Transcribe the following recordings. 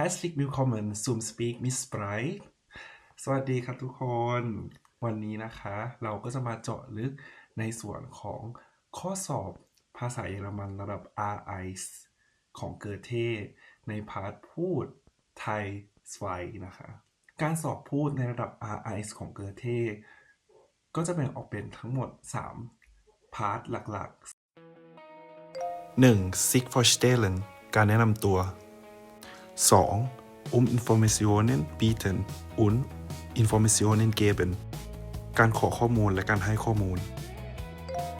Herzlich willkommen zum Speak Miss Sprite สวัสดีครับทุกคน วันนี้นะคะ เราก็จะมาเจาะลึกในส่วนของข้อสอบภาษาเยอรมันระดับ R1 ของเกอเทในพาร์ทพูดไทยสไวนะคะ การสอบพูดในระดับ R1 ของเกอเทก็จะแบ่งออกเป็นทั้งหมด 3 พาร์ทหลักๆ 1. Sich vorstellen การแนะนำตัว 2. Um Informationen bieten und Informationen geben การขอข้อมูลและการให้ข้อมูล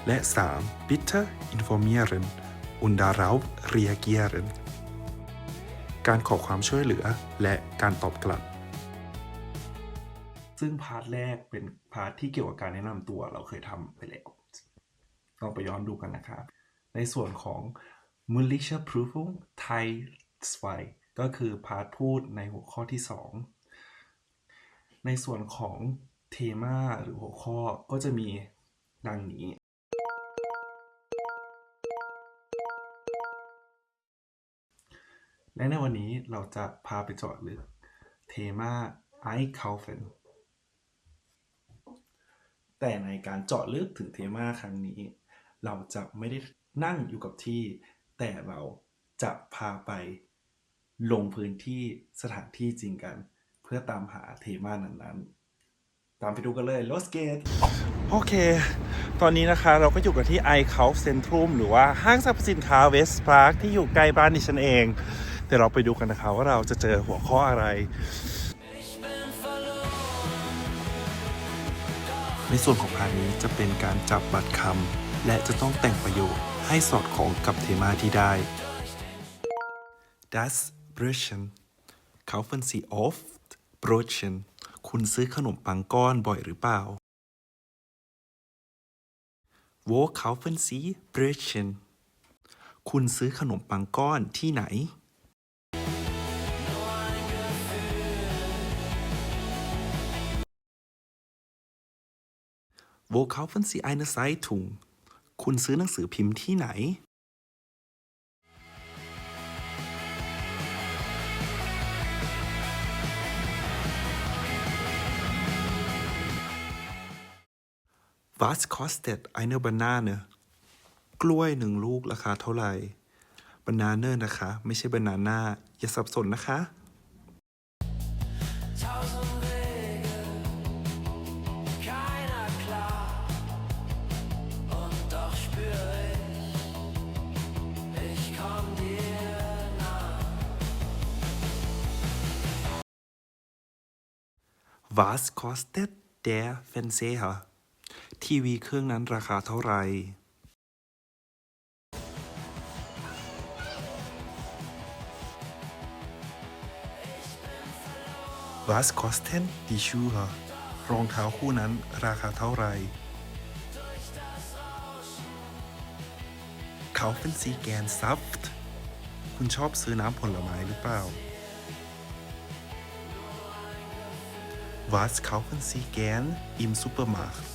และ 3. Bitte informieren und darauf reagieren การขอความช่วยเหลือและการตอบกลับ ซึ่งพาร์ทแรกเป็นพาร์ทที่เกี่ยวกับการแนะนำตัวเราเคยทำไปแล้วลองไปย้อนดูกันนะครับ ในส่วนของ mündliche Prüfung Teil 2 ก็คือพาร์ทพูดในหัวข้อที่ 2 ในส่วนของเทมาหรือหัวข้อก็จะมีดังนี้ และในวันนี้เราจะพาไปเจาะลึกเทมา I kaufen แต่ในการเจาะลึกถึงเทมาครั้งนี้ เราจะไม่ได้นั่งอยู่กับที่ แต่เราจะพาไป ลงพื้นที่สถานที่จริงกัน เพื่อตามหาเทมานั้นๆ ตามไปดูกันเลย Los g a t โอเค ตอนนี้นะคะเราก็อยู่กันที่ i c o u Centrum หรือว่าห้างสรรพสินค้า West Park ที่อยู่ใกล้บ้านดิฉันเอง เดี๋ยวเราไปดูกันนะคะว่าเราจะเจอหัวข้ออะไร ในส่วนของพาร์ทนี้จะเป็นการจับบัตรคำและจะต้องแต่งประโยคให้สอดคล้องกับเทมาที่ได้ Das Brötchen kaufen Sie oft Brötchen คุณซื้อขนมปังก้อนบ่อยหรือเปล่า Wo kaufen Sie Brötchen คุณซื้อขนมปังก้อนที่ไหน Wo kaufen Sie eine Zeitung คุณซื้อหนังสือพิมพ์ที่ไหน was kostet eine Banane กล้วยหนึ่งลูกราคาเท่าไหร่ banana นะคะ ไม่ใช่ banana อย่าสับสนนะคะว่าสคอสเต der Fernseher ทีวีเครื่องนั้นราคาเท่าไหร่ Was kosten die Schuhe รองเท้าคู่นั้นราคาเท่าไหร่ Kaufen Sie gern Saft คุณชอบซื้อน้ำผลไม้หรือเปล่า Was kaufen Sie gern im Supermarkt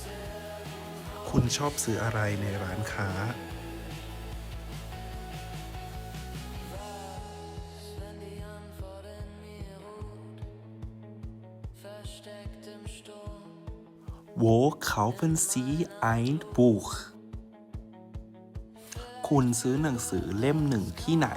คุณชอบซื้ออะไรในร้านค้า Wenn die Antwort in mir ruht, versteckt im Sturm. Wo kaufen Sie ein Buch คุณซื้อหนังสือเล่มหนึ่งที่ไหน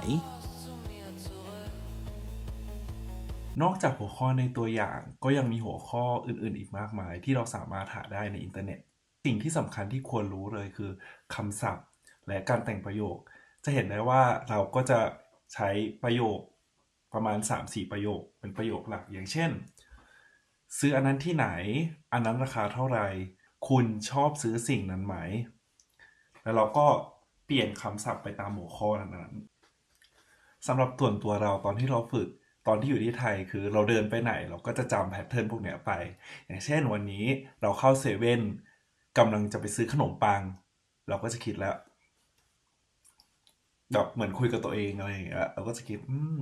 นอกจากหัวข้อในตัวอย่างก็ยังมีหัวข้ออื่นๆ อีกมากมายที่เราสามารถหาได้ในอินเทอร์เน็ต สิ่งที่สำคัญที่ควรรู้เลยคือคำศัพท์ และการแต่งประโยค จะเห็นได้ว่าเราก็จะใช้ประโยคประมาณ 3-4 ประโยค เป็นประโยคหลักอย่างเช่น ซื้ออันนั้นที่ไหน อันนั้นราคาเท่าไหร่ คุณชอบซื้อสิ่งนั้นไหม แล้วเราก็เปลี่ยนคำศัพท์ไปตามหัวข้อนั้นสำหรับส่วนตัวเราตอนที่เราฝึกตอนที่อยู่ที่ไทยคือเราเดินไปไหน เราก็จะจำแพทเทิร์นพวกนี้ไป อย่างเช่นวันนี้เราเข้าเซเว่น กำลังจะไปซื้อขนมปัง เราก็จะคิดแล้วแบบเหมือนคุยกับตัวเองอะไรอย่างเงี้ยเราก็จะคิด อืม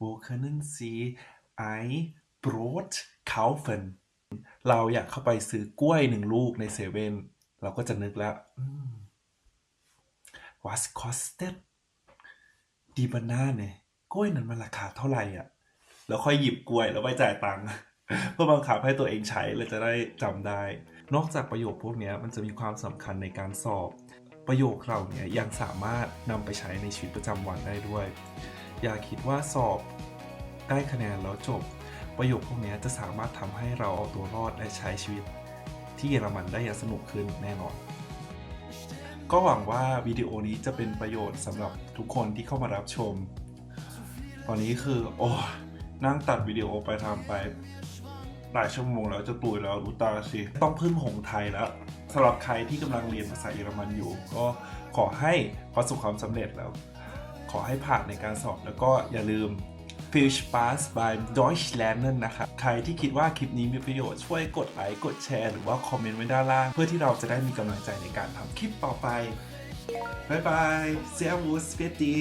Wo können Sie ein Brot kaufen เราอยากเข้าไปซื้อกล้วยหนึ่งลูกในเซเว่นเราก็จะนึกแล้วอืม Was kostet die Banane กล้วยนั้นมันราคาเท่าไหร่อะ แล้วค่อยหยิบกล้วยแล้วไปจ่ายตังค์เพื่อบังคับให้ตัวเองใช้เลยจะได้จำได้ นอกจากประโยคพวกนี้มันจะมีความสำคัญในการสอบ ประโยคเหล่านี้ยังสามารถนำไปใช้ในชีวิตประจำวันได้ด้วย อย่าคิดว่าสอบได้คะแนนแล้วจบ ประโยคพวกนี้จะสามารถทำให้เราเอาตัวรอดและใช้ชีวิต ที่เยอรมันได้อย่างสนุกขึ้นแน่นอน ก็หวังว่าวิดีโอนี้จะเป็นประโยชน์สำหรับทุกคนที่เข้ามารับชม ตอนนี้คือโอ้นั่งตัดวิดีโอไปทำไป หลายชั่วโมงแล้วจะตุยแล้วรู้ตาสิต้องพึ่งหงไทยแล้วสำหรับใครที่กำลังเรียนภาษาเยอรมันอยู่ ก็ขอให้ประสบความสำเร็จแล้ว ขอให้ผ่านในการสอบแล้วก็อย่าลืม viel Spaß beim Deutsch lernen นะครับ ใครที่คิดว่าคลิปนี้มีประโยชน์ช่วยกดไลค์ กดแชร์ หรือว่าคอมเมนต์ไว้ด้านล่าง เพื่อที่เราจะได้มีกำลังใจในการทำคลิปต่อไป บ๊ายบาย Servus เฟียตี